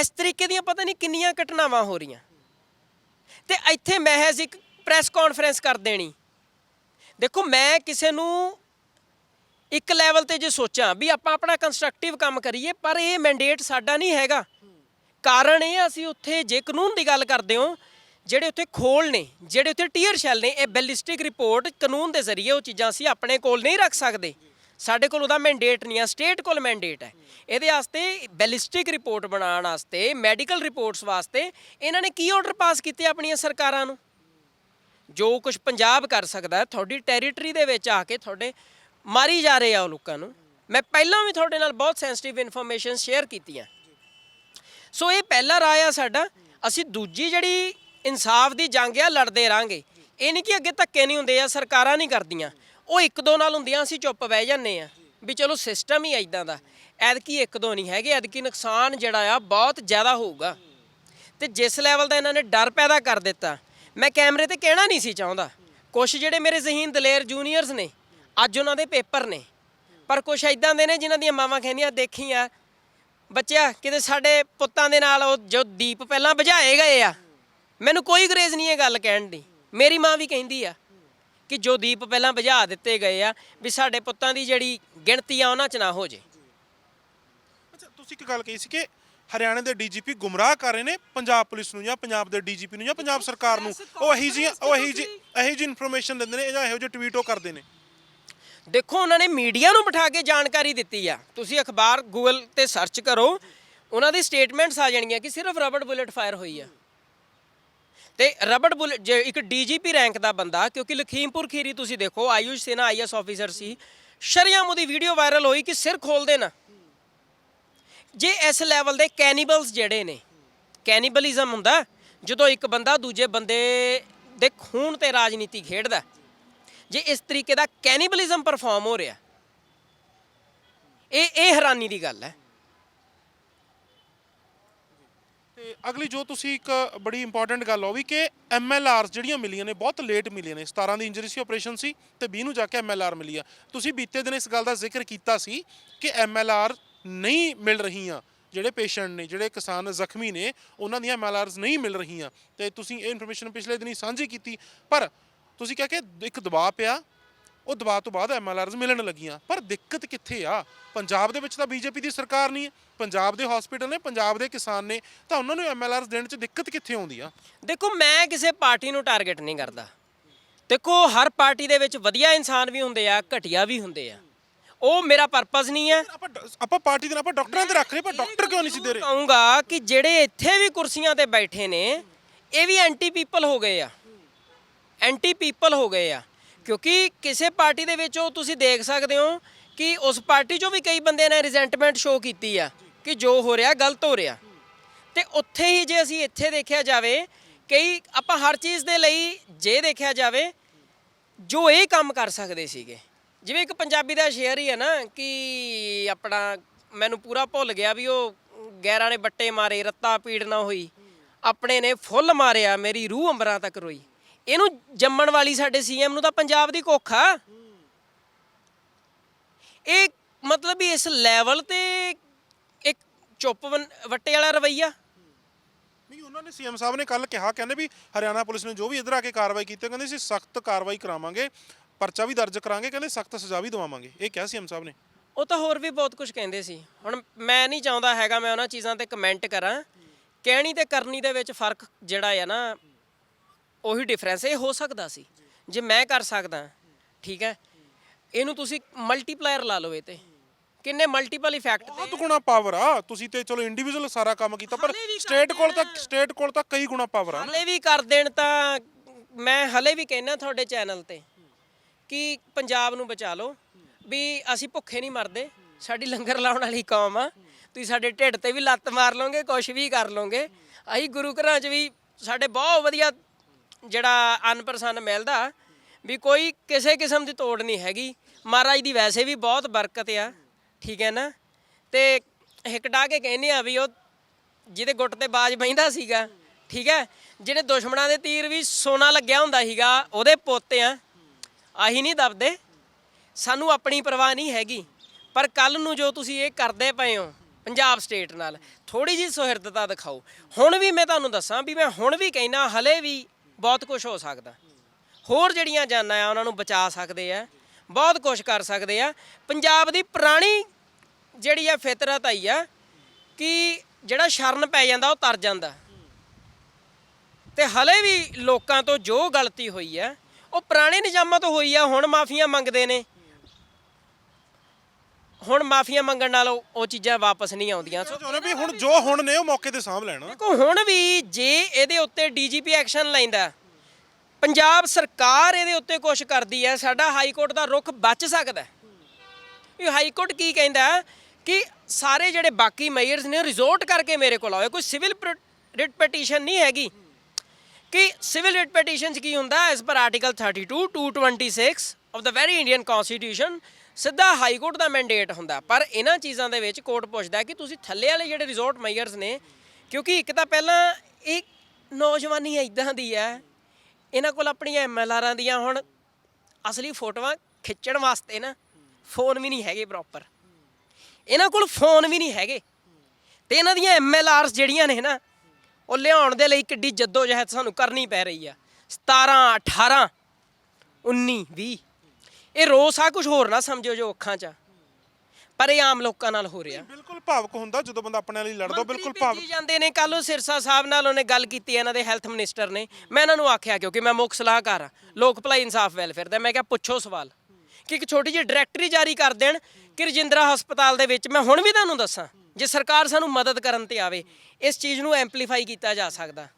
ਇਸ ਤਰੀਕੇ ਦੀਆਂ ਪਤਾ ਨਹੀਂ ਕਿੰਨੀਆਂ ਘਟਨਾਵਾਂ ਹੋ ਰਹੀਆਂ। ਤੇ ਇੱਥੇ ਮਹਿਜ਼ ਇੱਕ ਪ੍ਰੈਸ ਕਾਨਫਰੰਸ ਕਰ ਦੇਣੀ। ਦੇਖੋ, ਮੈਂ ਕਿਸੇ ਨੂੰ ਇੱਕ ਲੈਵਲ ਤੇ ਜੇ ਸੋਚਾਂ ਵੀ ਆਪਾਂ ਆਪਣਾ ਕੰਸਟਰਕਟਿਵ ਕੰਮ ਕਰੀਏ, ਪਰ ਇਹ ਮੈਂਡੇਟ ਸਾਡਾ ਨਹੀਂ ਹੈਗਾ। ਕਾਰਨ ਇਹ ਅਸੀਂ ਉੱਥੇ ਜੇ ਕਾਨੂੰਨ ਦੀ ਗੱਲ ਕਰਦੇ ਹਾਂ ਜਿਹੜੇ ਉੱਥੇ ਖੋਲ ਨੇ, ਜਿਹੜੇ ਉੱਥੇ ਟੀਅਰ ਸ਼ੈਲ ਨੇ, ਇਹ ਬੈਲਿਸਟਿਕ ਰਿਪੋਰਟ ਕਾਨੂੰਨ ਦੇ ਜ਼ਰੀਏ ਉਹ ਚੀਜ਼ਾਂ ਅਸੀਂ ਆਪਣੇ ਕੋਲ ਨਹੀਂ ਰੱਖ ਸਕਦੇ। ਸਾਡੇ ਕੋਲ ਉਹਦਾ ਮੈਂਡੇਟ ਨਹੀਂ ਆ ਸਟੇਟ ਕੋਲ ਮੈਂਡੇਟ ਹੈ। ਇਹਦੇ ਵਾਸਤੇ ਬੈਲਿਸਟਿਕ ਰਿਪੋਰਟ ਬਣਾਉਣ ਵਾਸਤੇ ਮੈਡੀਕਲ ਰਿਪੋਰਟਸ ਵਾਸਤੇ ਇਹਨਾਂ ਨੇ ਕੀ ਆਰਡਰ ਪਾਸ ਕੀਤੇ ਆਪਣੀਆਂ ਸਰਕਾਰਾਂ ਨੂੰ? ਜੋ ਕੁਝ ਪੰਜਾਬ ਕਰ ਸਕਦਾ ਤੁਹਾਡੀ ਟੈਰੀਟਰੀ ਦੇ ਵਿੱਚ ਆ ਕੇ ਤੁਹਾਡੇ ਮਾਰੀ ਜਾ ਰਹੇ ਆ ਉਹ ਲੋਕਾਂ ਨੂੰ। ਮੈਂ ਪਹਿਲਾਂ ਵੀ ਤੁਹਾਡੇ ਨਾਲ ਬਹੁਤ ਸੈਂਸਿਟਿਵ ਇਨਫੋਰਮੇਸ਼ਨ ਸ਼ੇਅਰ ਕੀਤੀਆਂ। ਸੋ ਇਹ ਪਹਿਲਾ ਰਾਹ ਆ ਸਾਡਾ। ਅਸੀਂ ਦੂਜੀ ਜਿਹੜੀ ਇਨਸਾਫ ਦੀ ਜੰਗ ਆ, ਲੜਦੇ ਰਾਂਗੇ। ਇਹ ਨਹੀਂ ਕਿ ਅੱਗੇ ਧੱਕੇ ਨਹੀਂ ਹੁੰਦੇ ਆ, ਸਰਕਾਰਾਂ ਨਹੀਂ ਕਰਦੀਆਂ। ਉਹ ਇੱਕ ਦੋ ਨਾਲ ਹੁੰਦੀਆਂ, ਅਸੀਂ ਚੁੱਪ ਬਹਿ ਜਾਂਦੇ ਆ। ਵੀ ਚਲੋ ਸਿਸਟਮ ਹੀ ਐਦਾਂ ਦਾ। ਐਦਕੀ ਇੱਕ ਦੋ ਨਹੀਂ ਹੈਗੇ ਐਦਕੀ ਨੁਕਸਾਨ ਜਿਹੜਾ ਆ, ਬਹੁਤ ਜ਼ਿਆਦਾ ਹੋਊਗਾ। ਤੇ ਜਿਸ ਲੈਵਲ ਦਾ ਇਹਨਾਂ ਨੇ ਡਰ ਪੈਦਾ ਕਰ ਦਿੱਤਾ, ਮੈਂ ਕੈਮਰੇ ਤੇ ਕਹਿਣਾ ਨਹੀਂ ਸੀ ਚਾਹੁੰਦਾ। ਕੁਝ ਜਿਹੜੇ ਮੇਰੇ ਜ਼ਹੀਨ ਦਲੇਰ ਜੂਨੀਅਰਸ ਨੇ, ਅੱਜ ਉਹਨਾਂ ਦੇ ਪੇਪਰ ਨੇ। ਪਰ ਕੁਝ ਐਦਾਂ ਦੇ ਨੇ ਜਿਨ੍ਹਾਂ ਦੀਆਂ ਮਾਵਾਂ ਕਹਿੰਦੀਆਂ ਦੇਖੀਆਂ ਬੱਚਿਆ, ਕਿਤੇ ਸਾਡੇ ਪੁੱਤਾਂ ਦੇ ਨਾਲ ਉਹ ਜੋ ਦੀਪ ਪਹਿਲਾਂ ਬੁਝਾਏ ਗਏ ਆ ਮੈਨੂੰ ਕੋਈ ਗਰੇਜ਼ ਨਹੀਂ ਇਹ ਗੱਲ ਕਹਿਣ ਦੀ। ਮੇਰੀ ਮਾਂ ਵੀ ਕਹਿੰਦੀ ਆ ਕਿ ਜੋ ਦੀਪ ਪਹਿਲਾਂ ਬੁਝਾ ਦਿੱਤੇ ਗਏ ਆ ਵੀ ਸਾਡੇ ਪੁੱਤਾਂ ਦੀ ਜਿਹੜੀ ਗਿਣਤੀ ਆ ਉਹਨਾਂ 'ਚ ਨਾ ਹੋ ਜੇ। ਅੱਛਾ ਤੁਸੀਂ ਇੱਕ ਗੱਲ ਕਹੀ ਸੀ ਕਿ ਹਰਿਆਣਾ ਦੇ ਡੀਜੀਪੀ ਗੁੰਮਰਾਹ ਕਰ ਰਹੇ ਨੇ ਪੰਜਾਬ ਪੁਲਿਸ ਨੂੰ ਜਾਂ ਪੰਜਾਬ ਦੇ ਡੀਜੀਪੀ ਨੂੰ ਜਾਂ ਪੰਜਾਬ ਸਰਕਾਰ ਨੂੰ। ਉਹ ਇਹੀ ਜੀ ਉਹ ਇਹੀ ਜੀ ਇਹੀ ਜੀ ਇਨਫੋਰਮੇਸ਼ਨ ਦਿੰਦੇ ਨੇ ਜਾਂ ਇਹੋ ਜਿਹੇ ਟਵੀਟ ਉਹ ਕਰਦੇ ਨੇ? ਦੇਖੋ ਉਹਨਾਂ ਨੇ ਮੀਡੀਆ ਨੂੰ ਬਿਠਾ ਕੇ ਜਾਣਕਾਰੀ ਦਿੱਤੀ ਆ। ਤੁਸੀਂ ਅਖਬਾਰ ਗੂਗਲ ਤੇ ਸਰਚ ਕਰੋ ਉਹਨਾਂ ਦੀ ਸਟੇਟਮੈਂਟਸ ਆ ਜਾਣਗੀਆਂ ਕਿ ਸਿਰਫ ਰਬੜ ਬੁਲੇਟ ਫਾਇਰ ਹੋਈ ਆ। ਤੇ ਰਬੜ ਬੁਲ ਜੇ ਇੱਕ ਡੀਜੀਪੀ ਰੈਂਕ ਦਾ ਬੰਦਾ, ਕਿਉਂਕਿ ਲਖੀਮਪੁਰ ਖੀਰੀ ਤੁਸੀਂ ਦੇਖੋ, ਆਯੂਸ਼ ਸੇਨਾ ਆਈਐਸ ਆਫੀਸਰ ਸੀ, ਸ਼ਰਿਆਮ ਉਹਦੀ ਵੀਡੀਓ ਵਾਇਰਲ ਹੋਈ ਕਿ ਸਿਰ ਖੋਲ ਦੇਣਾ। ਜੇ ਇਸ ਲੈਵਲ ਦੇ ਕੈਨੀਬਲਸ ਜਿਹੜੇ ਨੇ ਕੈਨੀਬਲਿਜ਼ਮ ਹੁੰਦਾ, ਜਦੋਂ ਇੱਕ ਬੰਦਾ ਦੂਜੇ ਬੰਦੇ ਦੇ ਖੂਨ ਤੇ ਰਾਜਨੀਤੀ ਖੇਡਦਾ, ਜੇ ਇਸ ਤਰੀਕੇ ਦਾ ਕੈਨੀਬਲਿਜ਼ਮ ਪਰਫਾਰਮ ਹੋ ਰਿਹਾ, ਇਹ ਇਹ ਹੈਰਾਨੀ ਦੀ ਗੱਲ ਹੈ। ਤੇ ਅਗਲੀ ਜੋ ਤੁਸੀਂ ਇੱਕ ਬੜੀ ਇੰਪੋਰਟੈਂਟ ਗੱਲ ਉਹ ਵੀ ਕਿ ਐਮਐਲਆਰਸ ਜਿਹੜੀਆਂ ਮਿਲੀਆਂ ਨੇ, ਬਹੁਤ ਲੇਟ ਮਿਲੀਆਂ ਨੇ। 17 ਦੀ ਇੰਜਰੀ ਸੀ ਆਪਰੇਸ਼ਨ ਸੀ ਤੇ 20 ਨੂੰ ਜਾ ਕੇ ਐਮਐਲਆਰ ਮਿਲੀ ਆ। ਤੁਸੀਂ ਬੀਤੇ ਦਿਨ ਇਸ ਗੱਲ ਦਾ ਜ਼ਿਕਰ ਕੀਤਾ ਸੀ ਕਿ ਐਮਐਲਆਰ ਨਹੀਂ ਮਿਲ ਰਹੀਆਂ। ਜਿਹੜੇ ਪੇਸ਼ੈਂਟ ਨੇ, ਜਿਹੜੇ ਕਿਸਾਨ ਜ਼ਖਮੀ ਨੇ, ਉਹਨਾਂ ਦੀਆਂ ਐਮਐਲਆਰਸ ਨਹੀਂ ਮਿਲ ਰਹੀਆਂ। ਤੇ ਤੁਸੀਂ ਇਹ ਇਨਫੋਰਮੇਸ਼ਨ ਪਿਛਲੇ ਦਿਨੀ ਸਾਂਝੀ ਕੀਤੀ। ਪਰ ਤੁਸੀਂ ਕਿਹਾ ਕਿ ਇੱਕ ਦਬਾਅ ਪਿਆ ਉਹ ਦਬਾਅ ਤੋਂ ਬਾਅਦ ਐਮਐਲਆਰਸ ਮਿਲਣ ਲੱਗੀਆਂ। ਪਰ ਦਿੱਕਤ ਕਿੱਥੇ ਆ? ਪੰਜਾਬ ਦੇ ਵਿੱਚ ਤਾਂ ਬੀਜੇਪੀ ਦੀ ਸਰਕਾਰ ਨਹੀਂ ਹੈ। ਪੰਜਾਬ ਦੇ ਹਸਪੀਟਲ ਨੇ ਪੰਜਾਬ ਦੇ ਕਿਸਾਨ ਨੇ। ਤਾਂ ਉਹਨਾਂ ਨੂੰ ਐਮਐਲਆਰਸ ਦੇਣ 'ਚ ਦਿੱਕਤ ਕਿੱਥੇ ਆਉਂਦੀ ਆ? ਦੇਖੋ ਮੈਂ ਕਿਸੇ ਪਾਰਟੀ ਨੂੰ ਟਾਰਗੇਟ ਨਹੀਂ ਕਰਦਾ। ਦੇਖੋ ਹਰ ਪਾਰਟੀ ਦੇ ਵਿੱਚ ਵਧੀਆ ਇਨਸਾਨ ਵੀ ਹੁੰਦੇ ਆ ਘਟੀਆ ਵੀ ਹੁੰਦੇ ਆ। ਉਹ ਮੇਰਾ ਪਰਪਸ ਨਹੀਂ ਹੈ। ਆਪਾਂ ਪਾਰਟੀ ਦੇ ਨਾਲ ਆਪਾਂ ਡਾਕਟਰਾਂ ਤੇ ਰੱਖ ਰਹੇ ਪਰ ਡਾਕਟਰ ਕਿਉਂ ਨਹੀਂ ਸੀ ਦੇ ਰਹੇ? ਕਹੂੰਗਾ ਕਿ ਜਿਹੜੇ ਇੱਥੇ ਵੀ ਕੁਰਸੀਆਂ ਤੇ ਬੈਠੇ ਨੇ ਇਹ ਵੀ ਐਂਟੀ ਪੀਪਲ ਹੋ ਗਏ ਆ। ਐਂਟੀ ਪੀਪਲ ਹੋ ਗਏ ਆ। ਕਿਉਂਕਿ ਕਿਸੇ ਪਾਰਟੀ ਦੇ ਵਿੱਚ ਉਹ ਤੁਸੀਂ ਦੇਖ ਸਕਦੇ ਹੋ ਕਿ ਉਸ ਪਾਰਟੀ 'ਚੋਂ ਵੀ ਕਈ ਬੰਦਿਆਂ ਨੇ ਰਿਜ਼ੈਂਟਮੈਂਟ ਸ਼ੋਅ ਕੀਤੀ ਆ ਕਿ ਜੋ ਹੋ ਰਿਹਾ ਗਲਤ ਹੋ ਰਿਹਾ। ਤੇ ਉੱਥੇ ਹੀ ਜੇ ਅਸੀਂ ਇੱਥੇ ਦੇਖਿਆ ਜਾਵੇ, ਕਈ ਆਪਾਂ ਹਰ ਚੀਜ਼ ਦੇ ਲਈ ਜੇ ਦੇਖਿਆ ਜਾਵੇ, ਜੋ ਇਹ ਕੰਮ ਕਰ ਸਕਦੇ ਸੀਗੇ। ਜਿਵੇਂ ਇੱਕ ਪੰਜਾਬੀ ਦਾ ਸ਼ੇਅਰ ਹੀ ਹੈ ਨਾ ਕਿ ਆਪਣਾ ਮੈਨੂੰ ਪੂਰਾ ਭੁੱਲ ਗਿਆ ਵੀ ਉਹ ਗੈਰਾਂ ਨੇ ਬੱਟੇ ਮਾਰੇ, ਰੱਤਾ ਪੀੜ ਨਾ ਹੋਈ। ਆਪਣੇ ਨੇ ਫੁੱਲ ਮਾਰਿਆ, ਮੇਰੀ ਰੂਹ ਅੰਬਰਾਂ ਤੱਕ ਰੋਈ। ਇਹਨੂੰ ਜੰਮਣ ਵਾਲੀ ਸਾਡੇ ਸੀਐਮ ਨੂੰ ਤਾਂ ਪੰਜਾਬ ਦੀ ਕੁੱਖ ਆ। ਇਹ ਮਤਲਬ ਇਸ ਲੈਵਲ ਤੇ ਇੱਕ ਚੁੱਪ ਵੱਟੇ ਵਾਲਾ ਰਵਈਆ। ਨਹੀਂ ਉਹਨਾਂ ਨੇ ਸੀਐਮ ਸਾਹਿਬ ਨੇ ਕੱਲ ਕਿਹਾ ਕਹਿੰਦੇ ਵੀ ਹਰਿਆਣਾ ਪੁਲਿਸ ਨੇ ਜੋ ਵੀ ਇੱਧਰ ਆ ਕੇ ਕਾਰਵਾਈ ਕੀਤੀ ਕਹਿੰਦੇ ਅਸੀਂ ਸਖਤ ਕਾਰਵਾਈ ਕਰਾਵਾਂਗੇ ਪਰਚਾ ਵੀ ਦਰਜ ਕਰਾਂਗੇ ਕਹਿੰਦੇ ਸਖਤ ਸਜ਼ਾ ਵੀ ਦਵਾਵਾਂਗੇ। ਇਹ ਕਿਹਾ ਸੀਐਮ ਸਾਹਿਬ ਨੇ। ਉਹ ਤਾਂ ਹੋਰ ਵੀ ਬਹੁਤ ਕੁਝ ਕਹਿੰਦੇ ਸੀ। ਹੁਣ ਮੈਂ ਨਹੀਂ ਚਾਹੁੰਦਾ ਹੈਗਾ ਮੈਂ ਉਹਨਾਂ ਚੀਜ਼ਾਂ ਤੇ ਕਮੈਂਟ ਕਰਾਂ। ਕਹਿਣੀ ਤੇ ਕਰਨੀ ਦੇ ਵਿੱਚ ਫ਼ਰਕ ਜਿਹੜਾ ਹੈ ਨਾ ਉਹੀ ਡਿਫਰੈਂਸ ਇਹ ਹੋ ਸਕਦਾ ਸੀ। ਜੇ ਮੈਂ ਕਰ ਸਕਦਾ ਠੀਕ ਹੈ? ਇਹਨੂੰ ਤੁਸੀਂ ਮਲਟੀਪਲਾਇਰ ਲਾ ਲਓ ਇਹ ਤੇ। ਕਿੰਨੇ ਮਲਟੀਪਲ ਇਫੈਕਟ ਬਹੁਤ ਗੁਣਾ ਪਾਵਰ ਆ। ਤੁਸੀਂ ਤੇ ਚਲੋ ਇੰਡੀਵਿਜੂਅਲ ਸਾਰਾ ਕੰਮ ਕੀਤਾ ਪਰ ਹਾਲੇ ਵੀ ਸਟੇਟ ਕੋਲ ਤਾਂ ਸਟੇਟ ਕੋਲ ਤਾਂ ਕਈ ਗੁਣਾ ਪਾਵਰ ਆ ਹਲੇ ਵੀ ਕਰ ਦੇਣ ਤਾਂ ਮੈਂ ਹਲੇ ਵੀ ਕਹਿਣਾ ਤੁਹਾਡੇ ਚੈਨਲ ਤੇ ਕਿ ਪੰਜਾਬ ਨੂੰ ਬਚਾ ਲਓ। ਵੀ ਅਸੀਂ ਭੁੱਖੇ ਨਹੀਂ ਮਰਦੇ। ਸਾਡੀ ਲੰਗਰ ਲਾਉਣ ਵਾਲੀ ਕੌਮ ਆ। ਤੁਸੀਂ ਸਾਡੇ ਢਿੱਡ ਤੇ ਵੀ ਲੱਤ ਮਾਰ ਲਓਗੇ ਕੁਛ ਵੀ ਕਰ ਲਓਗੇ। ਅਸੀਂ ਗੁਰੂ ਘਰਾਂ 'ਚ ਵੀ ਸਾਡੇ ਬਹੁਤ ਵਧੀਆ ਜਿਹੜਾ ਅਨਪਰਸੰਨ ਮਿਲਦਾ, ਵੀ ਕੋਈ ਕਿਸੇ ਕਿਸਮ ਦੀ ਤੋੜ ਨਹੀਂ ਹੈਗੀ। ਮਹਾਰਾਜ ਦੀ ਵੈਸੇ ਵੀ ਬਹੁਤ ਬਰਕਤ ਆ, ਠੀਕ ਹੈ ਨਾ? ਤੇ ਹਿੱਕ ਡਾ ਕੇ ਕਹਿੰਦੇ ਆ ਵੀ ਉਹ ਜਿਹਦੇ ਗੁੱਟ ਤੇ ਬਾਜ ਬੈਂਦਾ ਸੀਗਾ, ਠੀਕ ਹੈ? ਜਿਹੜੇ ਦੁਸ਼ਮਣਾਂ ਦੇ ਤੀਰ ਵੀ ਸੋਨਾ ਲੱਗਿਆ ਹੁੰਦਾ ਸੀਗਾ, ਉਹਦੇ ਪੋਤੇ ਆ। ਆਹੀ ਨਹੀਂ ਦਬਦੇ। ਸਾਨੂੰ ਆਪਣੀ ਪਰਵਾਹ ਨਹੀਂ ਹੈਗੀ। ਪਰ ਕੱਲ ਨੂੰ ਜੋ ਤੁਸੀਂ ਇਹ ਕਰਦੇ ਪਏ ਹੋ, ਪੰਜਾਬ ਸਟੇਟ ਨਾਲ ਥੋੜੀ ਜੀ ਸੁਹਿਰਦਤਾ ਦਿਖਾਓ। ਹੁਣ ਵੀ ਮੈਂ ਤੁਹਾਨੂੰ ਦੱਸਾਂ ਵੀ ਮੈਂ ਹੁਣ ਵੀ ਕਹਿਣਾ ਹਲੇ ਵੀ ਬਹੁਤ ਕੁਝ ਹੋ ਸਕਦਾ। ਹੋਰ ਜਿਹੜੀਆਂ ਜਾਨਾਂ ਆ, ਉਹਨਾਂ ਨੂੰ ਬਚਾ ਸਕਦੇ ਆ, ਬਹੁਤ ਕੁਝ ਕਰ ਸਕਦੇ ਆ। ਪੰਜਾਬ ਦੀ ਪੁਰਾਣੀ ਜਿਹੜੀ ਆ ਫਿਤਰਤ ਆਈ ਆ ਕਿ ਜਿਹੜਾ ਸ਼ਰਨ ਪੈ ਜਾਂਦਾ, ਉਹ ਤਰ ਜਾਂਦਾ। ਤੇ ਹਲੇ ਵੀ ਲੋਕਾਂ ਤੋਂ ਜੋ ਗਲਤੀ ਹੋਈ ਆ, ਉਹ ਪੁਰਾਣੇ ਨਿਜ਼ਾਮਾਂ ਤੋਂ ਹੋਈ ਆ, ਹੁਣ ਮਾਫੀਆਂ ਮੰਗਦੇ ਨੇ। ਹੁਣ ਮਾਫੀਆਂ ਮੰਗਣ ਨਾਲ ਉਹ ਉਹ ਚੀਜ਼ਾਂ ਵਾਪਸ ਨਹੀਂ ਆਉਂਦੀਆਂ। ਸੋ ਚਾਹੁੰਦੇ ਵੀ ਹੁਣ ਜੋ ਹੁਣ ਨੇ ਉਹ ਮੌਕੇ ਤੇ ਸਾਂਭ ਲੈਣਾ। ਦੇਖੋ ਹੁਣ ਵੀ ਜੇ ਇਹਦੇ ਉੱਤੇ ਡੀਜੀਪੀ ਐਕਸ਼ਨ ਲੈਂਦਾ ਪੰਜਾਬ ਸਰਕਾਰ ਇਹਦੇ ਉੱਤੇ ਕੁਝ ਕਰਦੀ ਹੈ ਸਾਡਾ ਹਾਈ ਕੋਰਟ ਦਾ ਰੁਖ ਬਚ ਸਕਦਾ ਹੈ। ਇਹ ਹਾਈ ਕੋਰਟ ਕੀ ਕਹਿੰਦਾ ਹੈ ਕਿ ਸਾਰੇ ਜਿਹੜੇ ਬਾਕੀ ਮੇਅਰਸ ਨੇ ਰਿਜ਼ੋਰਟ ਕਰਕੇ ਮੇਰੇ ਕੋਲ ਆਏ ਕੋਈ ਸਿਵਲ ਰਿਟ ਪਟੀਸ਼ਨ ਨਹੀਂ ਹੈਗੀ। ਕਿ ਸਿਵਲ ਰਿਟ ਪਟੀਸ਼ਨ 'ਚ ਕੀ ਹੁੰਦਾ? As per article 32 226 of the very Indian constitution ਸਿੱਧਾ ਹਾਈ ਕੋਰਟ ਦਾ ਮੈਂਡੇਟ ਹੁੰਦਾ। ਪਰ ਇਹਨਾਂ ਚੀਜ਼ਾਂ ਦੇ ਵਿੱਚ ਕੋਰਟ ਪੁੱਛਦਾ ਕਿ ਤੁਸੀਂ ਥੱਲੇ ਵਾਲੇ ਜਿਹੜੇ ਰਿਜ਼ੋਰਟ ਮੇਅਰਸ ਨੇ, ਕਿਉਂਕਿ ਇੱਕ ਤਾਂ ਪਹਿਲਾਂ ਇਹ ਨੌਜਵਾਨੀ ਇਦਾਂ ਦੀ ਹੈ। ਇਹਨਾਂ ਕੋਲ ਆਪਣੀਆਂ ਐਮਐਲਆਰਾਂ ਦੀਆਂ ਹੁਣ ਅਸਲੀ ਫੋਟੋਆਂ ਖਿੱਚਣ ਵਾਸਤੇ ਨਾ, ਫੋਨ ਵੀ ਨਹੀਂ ਹੈਗੇ ਪ੍ਰੋਪਰ ਇਹਨਾਂ ਕੋਲ ਫੋਨ ਵੀ ਨਹੀਂ ਹੈਗੇ। ਤੇ ਇਹਨਾਂ ਦੀਆਂ ਐਮਐਲਆਰਸ ਜਿਹੜੀਆਂ ਨੇ ਨਾ, ਉਹ ਲਿਆਉਣ ਦੇ ਲਈ ਕਿੱਡੀ ਜਹਿਦ ਸਾਨੂੰ ਕਰਨੀ ਪੈ ਰਹੀ ਆ। 17 18 19 20 ਇਹ ਰੋਸ ਆ ਕੁਝ ਹੋਰ ਨਾ ਸਮਝੋ ਜੋ ਅੱਖਾਂ 'ਚ ਆ। ਪਰ ਇਹ ਆਮ ਲੋਕਾਂ ਨਾਲ ਹੋ ਰਿਹਾ। ਬਿਲਕੁਲ ਭਾਵਕ ਹੁੰਦਾ ਜਦੋਂ ਬੰਦਾ ਆਪਣੇ ਲਈ ਲੜਦਾ ਉਹ ਬਿਲਕੁਲ ਭਾਵਕ। ਭੇਜੀ ਜਾਂਦੇ ਨੇ ਕੱਲ ਉਹ ਸਿਰਸਾ ਸਾਹਿਬ ਨਾਲ ਉਹਨੇ ਗੱਲ ਕੀਤੀ ਇਹਨਾਂ ਦੇ ਹੈਲਥ ਮਿਨਿਸਟਰ ਨੇ। ਮੈਂ ਇਹਨਾਂ ਨੂੰ ਆਖਿਆ ਕਿਉਂਕਿ ਮੈਂ ਮੁੱਖ ਸਲਾਹਕਾਰ ਆ ਲੋਕ ਭਲਾਈ ਇਨਸਾਫ ਵੈਲਫੇਅਰ ਦਾ। ਮੈਂ ਕਿਹਾ ਪੁੱਛੋ ਸਵਾਲ। ਕਿ ਇੱਕ ਛੋਟੀ ਜਿਹੀ ਡਾਇਰੈਕਟਰੀ ਜਾਰੀ ਕਰ ਦੇਣ ਕਿ ਰਜਿੰਦਰਾ ਹਸਪਤਾਲ ਦੇ ਵਿੱਚ ਮੈਂ ਹੁਣ ਵੀ ਤੁਹਾਨੂੰ ਦੱਸਾਂ ਜੇ ਸਰਕਾਰ ਸਾਨੂੰ ਮਦਦ ਕਰਨ ਤੇ ਆਵੇ ਇਸ ਚੀਜ਼ ਨੂੰ ਐਂਪਲੀਫਾਈ ਕੀਤਾ ਜਾ ਸਕਦਾ।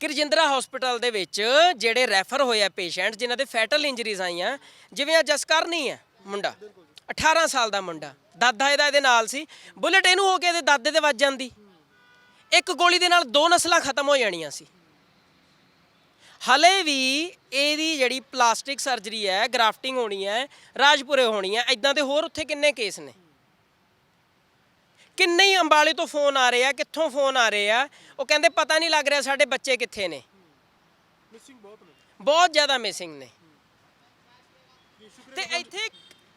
ਕਿ ਰਜਿੰਦਰਾ ਹਸਪੀਟਲ ਦੇ ਵਿੱਚ ਜਿਹੜੇ ਰੈਫਰ ਹੋਏ ਆ ਪੇਸ਼ੈਂਟ, ਜਿਨ੍ਹਾਂ ਦੇ ਫੈਟਲ ਇੰਜਰੀਜ਼ ਆਈਆਂ, ਜਿਵੇਂ ਆ ਜਸਕਰਨੀ ਹੈ ਮੁੰਡਾ 18 ਸਾਲ ਦਾ ਮੁੰਡਾ। ਦਾਦਾ ਇਹਦਾ ਇਹਦੇ ਨਾਲ ਸੀ, ਬੁਲਟ ਇਹਨੂੰ ਹੋ ਕੇ ਇਹਦੇ ਦਾਦੇ ਤੇ ਵੱਜ ਜਾਂਦੀ। ਇੱਕ ਗੋਲੀ ਦੇ ਨਾਲ ਦੋ ਨਸਲਾਂ ਖਤਮ ਹੋ ਜਾਣੀਆਂ ਸੀ। ਹਲੇ ਵੀ ਇਹਦੀ ਜਿਹੜੀ ਪਲਾਸਟਿਕ ਸਰਜਰੀ ਹੈ, ਗ੍ਰਾਫਟਿੰਗ ਹੋਣੀ ਹੈ, ਰਾਜਪੁਰੇ ਹੋਣੀ ਹੈ ਇਦਾਂ ਦੇ ਹੋਰ ਉੱਥੇ ਕਿੰਨੇ ਕੇਸ ਨੇ? ਕਿੰਨੇ ਹੀ ਅੰਬਾਲੇ ਤੋਂ ਫੋਨ ਆ ਰਹੇ ਆ ਕਿੱਥੋਂ ਫੋਨ ਆ ਰਹੇ ਆ ਉਹ ਕਹਿੰਦੇ ਪਤਾ ਨਹੀਂ ਲੱਗ ਰਿਹਾ ਸਾਡੇ ਬੱਚੇ ਕਿੱਥੇ ਨੇ। ਮਿਸਿੰਗ ਬਹੁਤ ਨੇ। ਬਹੁਤ ਜ਼ਿਆਦਾ ਮਿਸਿੰਗ ਨੇ। ਤੇ ਇੱਥੇ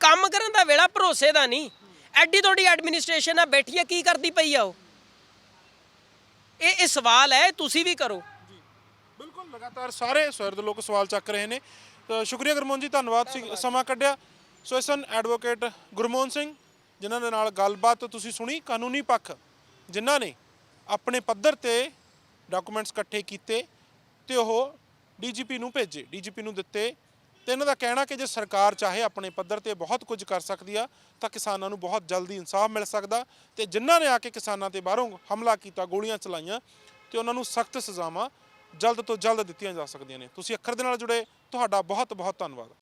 ਕੰਮ ਕਰਨ ਦਾ ਵੇਲਾ ਭਰੋਸੇ ਦਾ ਨਹੀਂ। ਐਡੀ ਤੁਹਾਡੀ ਐਡਮਿਨਿਸਟ੍ਰੇਸ਼ਨ ਆ ਬੈਠੀ ਆ ਕੀ ਕਰਦੀ ਪਈ ਆ ਉਹ? ਇਹ ਇਹ ਸਵਾਲ ਹੈ ਤੁਸੀਂ ਵੀ ਕਰੋ। ਬਿਲਕੁਲ ਲਗਾਤਾਰ ਸਾਰੇ ਸਵਰ ਦੇ ਲੋਕ ਸਵਾਲ ਚੱਕ ਰਹੇ ਨੇ। ਤਾਂ ਸ਼ੁਕਰੀਆ ਗੁਰਮੋਹਨ ਜੀ ਧੰਨਵਾਦ ਸੀ ਸਮਾਂ ਕੱਢਿਆ। ਸੋ ਐਡਵੋਕੇਟ ਗੁਰਮੋਹਨ ਸਿੰਘ ਜਿਨ੍ਹਾਂ ਦੇ ਨਾਲ ਗੱਲਬਾਤ ਤੁਸੀਂ ਸੁਣੀ, ਕਾਨੂੰਨੀ ਪੱਖ, ਜਿਨ੍ਹਾਂ ਨੇ ਆਪਣੇ ਪੱਧਰ ਤੇ ਡਾਕੂਮੈਂਟਸ ਇਕੱਠੇ ਕੀਤੇ ਤੇ ਉਹ ਡੀਜੀਪੀ ਨੂੰ ਭੇਜੇ ਡੀਜੀਪੀ ਨੂੰ ਦਿੱਤੇ ਤੇ ਇਹਨਾਂ ਦਾ ਕਹਿਣਾ ਕਿ ਜੇ ਸਰਕਾਰ ਚਾਹੇ ਆਪਣੇ ਪੱਧਰ ਤੇ ਬਹੁਤ ਕੁਝ ਕਰ ਸਕਦੀ ਆ, ਤਾਂ ਕਿਸਾਨਾਂ ਨੂੰ ਬਹੁਤ ਜਲਦੀ ਇਨਸਾਫ ਮਿਲ ਸਕਦਾ ਤੇ ਜਿਨ੍ਹਾਂ ਨੇ ਆ ਕੇ ਕਿਸਾਨਾਂ ਤੇ ਬਾਹਰੋਂ ਹਮਲਾ ਕੀਤਾ, ਗੋਲੀਆਂ ਚਲਾਈਆਂ ਤੇ ਉਹਨਾਂ ਨੂੰ ਸਖਤ ਸਜ਼ਾਵਾਂ ਜਲਦ ਤੋਂ ਜਲਦ ਦਿੱਤੀਆਂ ਜਾ ਸਕਦੀਆਂ ਨੇ। ਤੁਸੀਂ ਅੱਖਰ ਦੇ ਨਾਲ ਜੁੜੇ, ਤੁਹਾਡਾ ਬਹੁਤ ਬਹੁਤ ਧੰਨਵਾਦ।